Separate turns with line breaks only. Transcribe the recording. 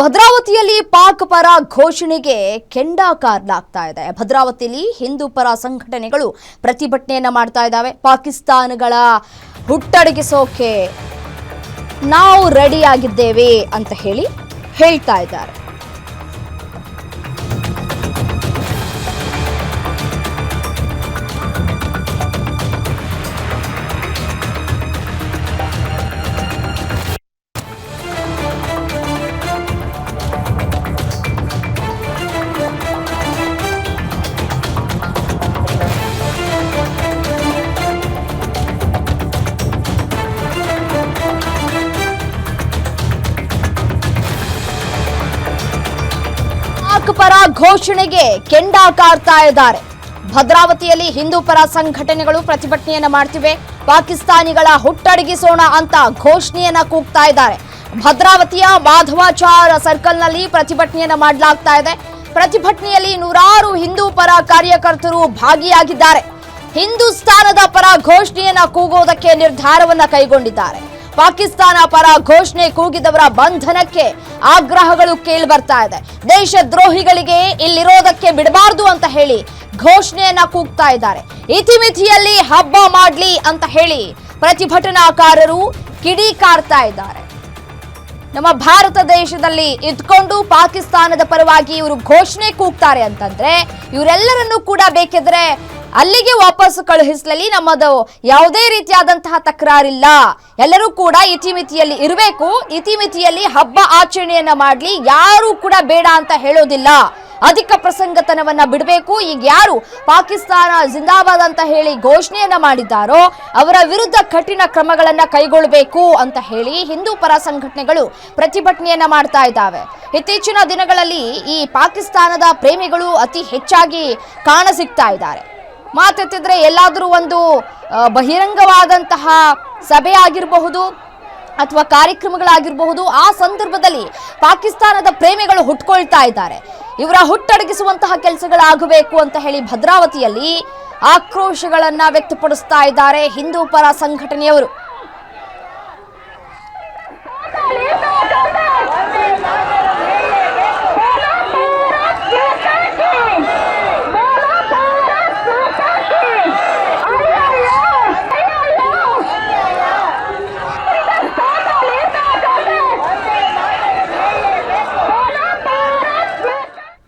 ಭದ್ರಾವತಿಯಲ್ಲಿ ಪಾಕ್ ಪರ ಘೋಷಣೆಗೆ ಕೆಂಡ ಆಗ್ತಾ ಇದೆ. ಭದ್ರಾವತಿಯಲ್ಲಿ ಹಿಂದೂ ಪರ ಸಂಘಟನೆಗಳು ಪ್ರತಿಭಟನೆಯನ್ನ ಮಾಡ್ತಾ ಇದ್ದಾವೆ. ಪಾಕಿಸ್ತಾನಗಳ ಹುಟ್ಟಡಗಿಸೋಕೆ ನಾವು ರೆಡಿ ಆಗಿದ್ದೇವೆ ಅಂತ ಹೇಳಿ ಹೇಳ್ತಾ ಇದ್ದಾರೆ. ಪಾಕ್ ಪರ ಘೋಷಣೆಗೆ ಕೆಂಡ ಕಾರ್ತಾ ಇದ್ದಾರೆ. ಭದ್ರಾವತಿಯಲ್ಲಿ ಹಿಂದೂ ಪರ ಸಂಘಟನೆಗಳು ಪ್ರತಿಭಟನೆಯನ್ನ ಮಾಡ್ತಿವೆ. ಪಾಕಿಸ್ತಾನಿಗಳ ಹುಟ್ಟಡಗಿಸೋಣ ಅಂತ ಘೋಷಣೆಯನ್ನ ಕೂಗ್ತಾ ಇದ್ದಾರೆ. ಭದ್ರಾವತಿಯ ಮಾಧವಾಚಾರ ಸರ್ಕಲ್ನಲ್ಲಿ ಪ್ರತಿಭಟನೆಯನ್ನ ಮಾಡಲಾಗ್ತಾ ಇದೆ. ಪ್ರತಿಭಟನೆಯಲ್ಲಿ ನೂರಾರು ಹಿಂದೂ ಪರ ಕಾರ್ಯಕರ್ತರು ಭಾಗಿಯಾಗಿದ್ದಾರೆ. ಹಿಂದೂಸ್ತಾನದ ಪರ ಘೋಷಣೆಯನ್ನ ಕೂಗೋದಕ್ಕೆ ನಿರ್ಧಾರವನ್ನ ಕೈಗೊಂಡಿದ್ದಾರೆ. ಪಾಕಿಸ್ತಾನ ಪರ ಘೋಷಣೆ ಕೂಗಿದವರ ಬಂಧನಕ್ಕೆ ಆಗ್ರಹಗಳು ಕೇಳಿ ಬರ್ತಾ ಇದೆ. ದೇಶದ್ರೋಹಿಗಳಿಗೆ ಇಲ್ಲಿರೋದಕ್ಕೆ ಬಿಡಬಾರ್ದು ಅಂತ ಹೇಳಿ ಘೋಷಣೆಯನ್ನ ಕೂಗ್ತಾ ಇದ್ದಾರೆ. ಇತಿಮಿತಿಯಲ್ಲಿ ಹಬ್ಬ ಮಾಡ್ಲಿ ಅಂತ ಹೇಳಿ ಪ್ರತಿಭಟನಾಕಾರರು ಕಿಡಿಕಾರ್ತಾ ಇದ್ದಾರೆ. ನಮ್ಮ ಭಾರತ ದೇಶದಲ್ಲಿ ಇದ್ಕೊಂಡು ಪಾಕಿಸ್ತಾನದ ಪರವಾಗಿ ಇವರು ಘೋಷಣೆ ಕೂಗ್ತಾರೆ ಅಂತಂದ್ರೆ, ಇವರೆಲ್ಲರನ್ನೂ ಕೂಡ ಬೇಕಿದ್ರೆ ಅಲ್ಲಿಗೆ ವಾಪಸ್ ಕಳುಹಿಸಲಿ ನಮ್ಮದು ಯಾವುದೇ ರೀತಿಯಾದಂತಹ ತಕರಾರಿಲ್ಲ. ಎಲ್ಲರೂ ಕೂಡ ಇತಿಮಿತಿಯಲ್ಲಿ ಇರಬೇಕು. ಇತಿಮಿತಿಯಲ್ಲಿ ಹಬ್ಬ ಆಚರಣೆಯನ್ನ ಮಾಡ್ಲಿ. ಯಾರು ಕೂಡ ಬೇಡ ಅಂತ ಹೇಳೋದಿಲ್ಲ. ಅಧಿಕ ಪ್ರಸಂಗತನವನ್ನ ಬಿಡಬೇಕು. ಈಗ ಯಾರು ಪಾಕಿಸ್ತಾನ ಜಿಂದಾಬಾದ್ ಅಂತ ಹೇಳಿ ಘೋಷಣೆಯನ್ನ ಮಾಡಿದ್ದಾರೋ ಅವರ ವಿರುದ್ಧ ಕಠಿಣ ಕ್ರಮಗಳನ್ನ ಕೈಗೊಳ್ಳಬೇಕು ಅಂತ ಹೇಳಿ ಹಿಂದೂ ಪರ ಸಂಘಟನೆಗಳು ಪ್ರತಿಭಟನೆಯನ್ನ ಮಾಡ್ತಾ ಇದ್ದಾವೆ. ಇತ್ತೀಚಿನ ದಿನಗಳಲ್ಲಿ ಈ ಪಾಕಿಸ್ತಾನದ ಪ್ರೇಮಿಗಳು ಅತಿ ಹೆಚ್ಚಾಗಿ ಕಾಣಸಿಗ್ತಾ ಇದ್ದಾರೆ. ಮಾತೆತ್ತಿದ್ರೆ ಎಲ್ಲಾದರೂ ಒಂದು ಬಹಿರಂಗವಾದಂತಹ ಸಭೆ ಆಗಿರಬಹುದು ಅಥವಾ ಕಾರ್ಯಕ್ರಮಗಳಾಗಿರಬಹುದು, ಆ ಸಂದರ್ಭದಲ್ಲಿ ಪಾಕಿಸ್ತಾನದ ಪ್ರೇಮಿಗಳು ಹುಟ್ಕೊಳ್ತಾ ಇದ್ದಾರೆ. ಇವರ ಹುಟ್ಟಡಗಿಸುವಂತಹ ಕೆಲಸಗಳಾಗಬೇಕು ಅಂತ ಹೇಳಿ ಭದ್ರಾವತಿಯಲ್ಲಿ ಆಕ್ರೋಶಗಳನ್ನು ವ್ಯಕ್ತಪಡಿಸ್ತಾ ಇದ್ದಾರೆ ಹಿಂದೂ ಪರ ಸಂಘಟನೆಯವರು.